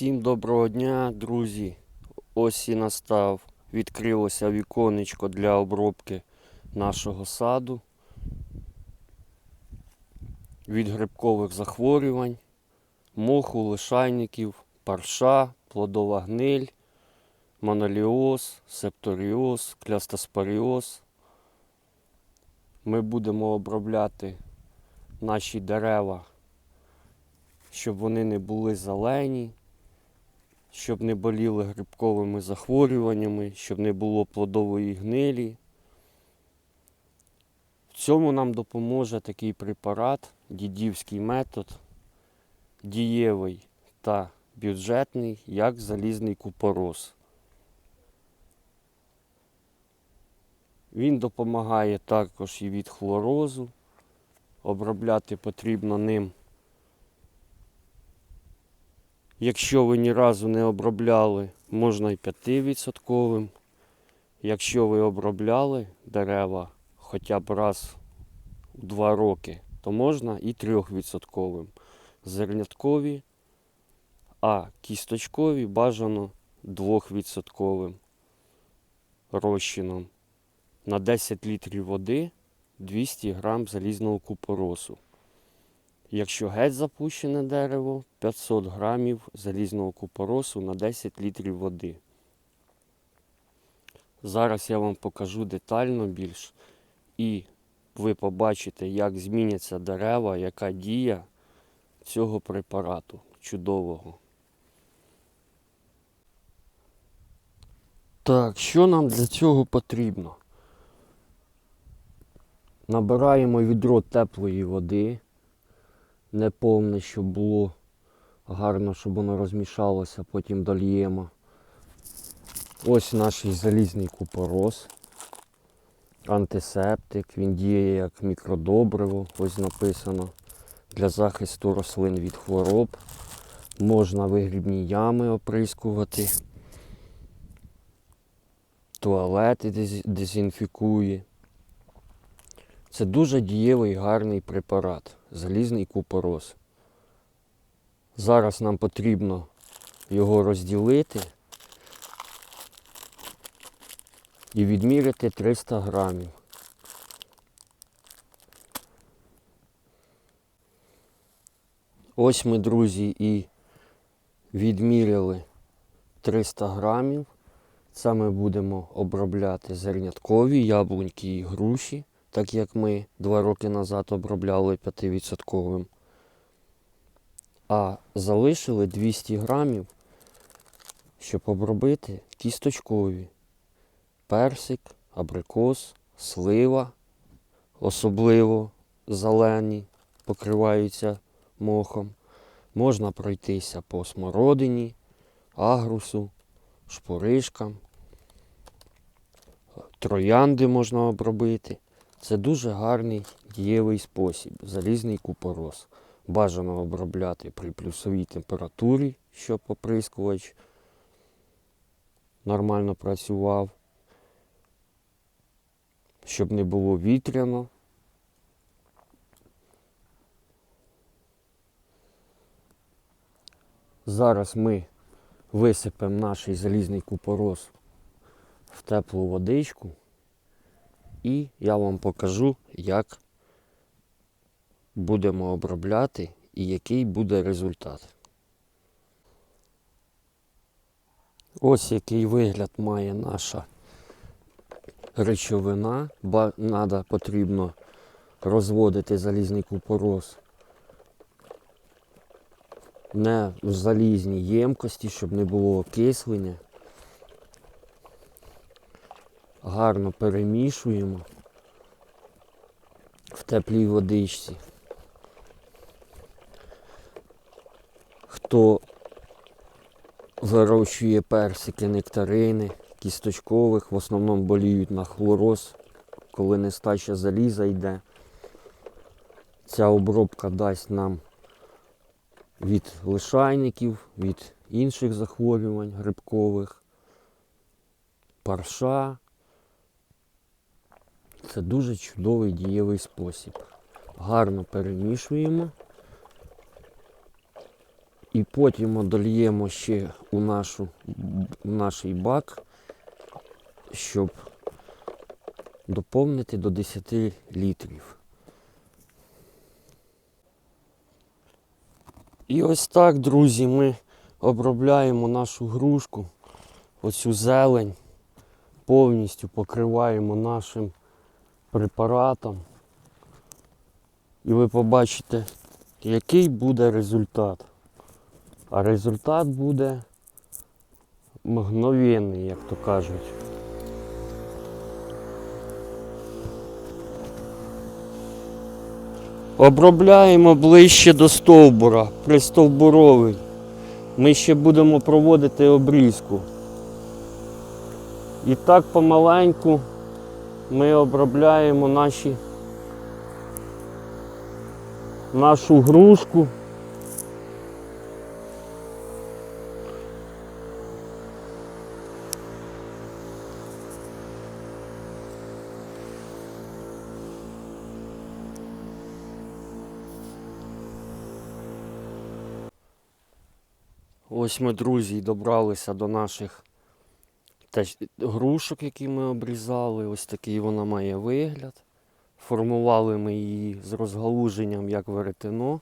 Всім доброго дня, друзі. Ось і настав. Відкрилося віконечко для обробки нашого саду від грибкових захворювань, моху, лишайників, парша, плодова гниль, моноліоз, септоріоз, клястоспоріоз. Ми будемо обробляти наші дерева щоб вони не були зелені, щоб не боліли грибковими захворюваннями, щоб не було плодової гнилі. В цьому нам допоможе такий препарат, дідівський метод, дієвий та бюджетний, як залізний купорос. Він допомагає також і від хлорозу. Обробляти потрібно ним Якщо ви ні разу не обробляли, можна і 5%. Якщо ви обробляли дерева хоча б раз у 2 роки, то можна і 3%. Зерняткові, а кісточкові бажано 2% розчином. На 10 літрів води 200 грам залізного купоросу. Якщо геть запущене дерево, 500 грамів залізного купоросу на 10 літрів води. Зараз я вам покажу детально більш і ви побачите, як зміняться дерева, яка дія цього препарату чудового. Так, що нам для цього потрібно? Набираємо відро теплої води не повне, щоб було гарно, щоб воно розмішалося, потім дольємо. Ось наш залізний купорос, антисептик, він діє як мікродобриво, ось написано, для захисту рослин від хвороб. Можна вигрібні ями оприскувати, туалети дезінфікує. Це дуже дієвий гарний препарат, залізний купорос. Зараз нам потрібно його розділити і відміряти 300 грамів. Ось ми, друзі, і відміряли 300 грамів. Це ми будемо обробляти зерняткові яблуньки і груші так як ми два роки назад обробляли 5%. А залишили 200 грамів, щоб обробити кісточкові. Персик, абрикос, слива, особливо зелені, покриваються мохом. Можна пройтися по смородині, агрусу, шпоришкам, троянди можна обробити. Це дуже гарний дієвий спосіб. Залізний купорос. Бажано обробляти при плюсовій температурі, щоб оприскувач нормально працював, щоб не було вітряно. Зараз ми висипемо наш залізний купорос в теплу водичку. І я вам покажу, як будемо обробляти і який буде результат. Ось який вигляд має наша речовина. Ба, надо, потрібно розводити залізний купорос не в залізній ємкості, щоб не було окислення гарно перемішуємо в теплій водичці. Хто вирощує персики, нектарини, кісточкових, в основному боліють на хлороз, коли нестача заліза йде. Ця обробка дасть нам від лишайників, від інших захворювань грибкових, парша. Це дуже чудовий дієвий спосіб. Гарно перемішуємо. І потім дольємо ще у, нашу, у наш бак, щоб доповнити до 10 літрів. І ось так, друзі, ми обробляємо нашу грушку, оцю зелень, повністю покриваємо нашим препаратом. І ви побачите, який буде результат. А результат буде мгновенний, як то кажуть. Обробляємо ближче до стовбура, пристовбуровий. Ми ще будемо проводити обрізку. І так помаленьку ми обробляємо наші, нашу грушку. Ось ми, друзі, добралися до наших теж грушок, які ми обрізали. Ось такий вона має вигляд. Формували ми її з розгалуженням як веретено.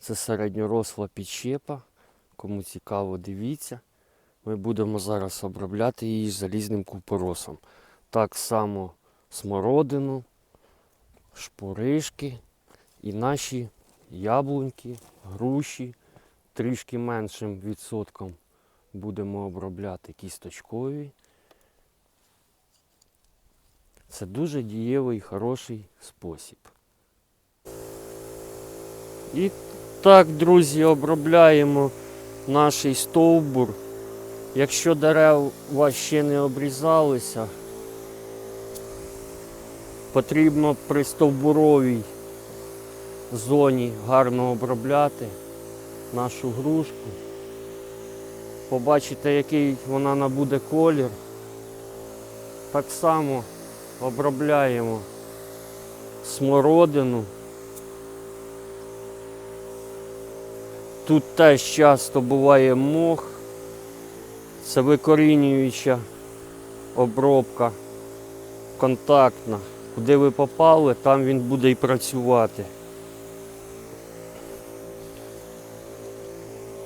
Це середньоросла підщепа. Кому цікаво, дивіться. Ми будемо зараз обробляти її залізним купоросом. Так само смородину, шпуришки і наші яблуньки, груші трішки меншим відсотком будемо обробляти кісточкові. Це дуже дієвий, хороший спосіб. І так, друзі, обробляємо наш стовбур. Якщо дерева ще не обрізалися, потрібно при стовбуровій зоні гарно обробляти нашу грушку. Побачите, який вона набуде колір. Так само обробляємо смородину. Тут теж часто буває мох. Це викорінююча обробка контактна. Куди ви попали, там він буде і працювати.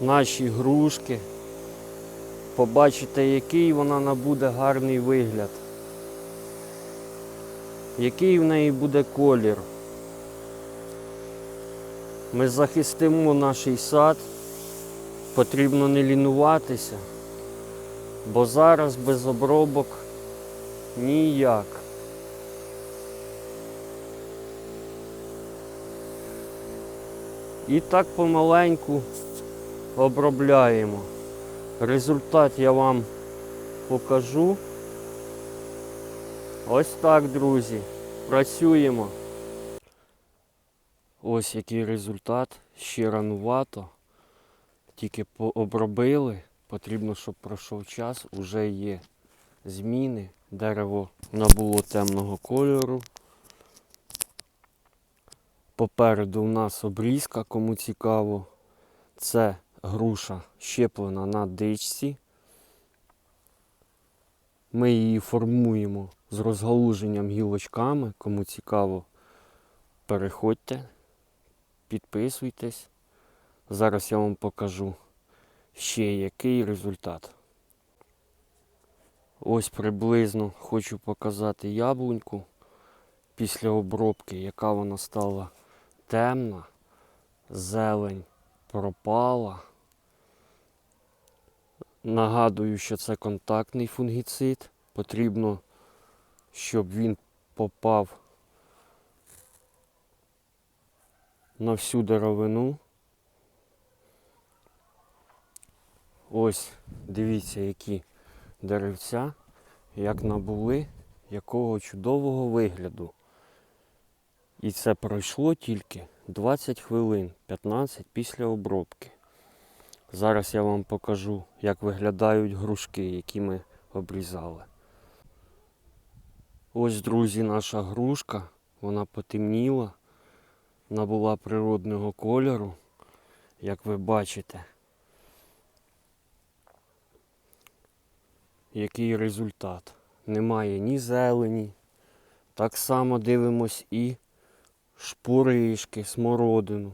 наші грушки. Побачите, який вона набуде гарний вигляд. Який в неї буде колір. Ми захистимо наш сад, потрібно не лінуватися, бо зараз без обробок ніяк. І так помаленьку обробляємо. Результат я вам покажу. Ось так, друзі. Працюємо. Ось який результат. Ще ранувато. Тільки обробили. Потрібно, щоб пройшов час. Уже є зміни. Дерево набуло темного кольору. Попереду у нас обрізка, кому цікаво. Це груша щеплена на дичці. Ми її формуємо з розгалуженням гілочками. Кому цікаво, переходьте, підписуйтесь. Зараз я вам покажу ще який результат. Ось приблизно хочу показати яблуньку після обробки, яка вона стала темна, зелень пропала. Нагадую, що це контактний фунгіцид. Потрібно, щоб він попав на всю деревину. Ось, дивіться, які деревця, як набули, якого чудового вигляду. І це пройшло тільки 20 хвилин, 15 після обробки. Зараз я вам покажу, як виглядають грушки, які ми обрізали. Ось, друзі, наша грушка, вона потемніла, набула природного кольору. як ви бачите. Який результат? Немає ні зелені. Так само дивимось і шпуришки, смородину.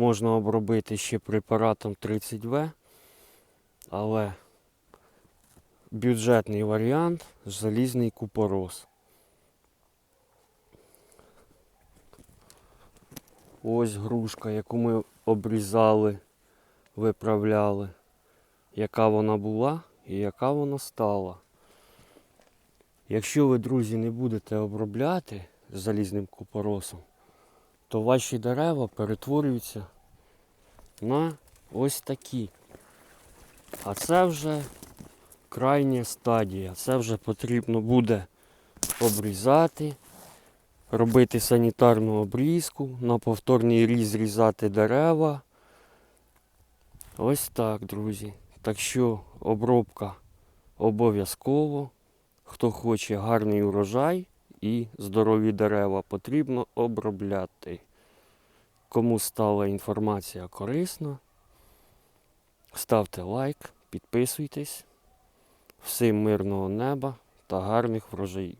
Можна обробити ще препаратом 30В, але бюджетний варіант залізний купорос. Ось грушка, яку ми обрізали, виправляли, яка вона була і яка вона стала. Якщо ви, друзі, не будете обробляти залізним купоросом, то ваші дерева перетворюються на ось такі. А це вже крайня стадія. Це вже потрібно буде обрізати, робити санітарну обрізку, на повторний різ різати дерева. Ось так, друзі. Так що обробка обов'язково. Хто хоче гарний урожай і здорові дерева, потрібно обробляти. Кому стала інформація корисна, ставте лайк, підписуйтесь. Всім мирного неба та гарних врожаїв.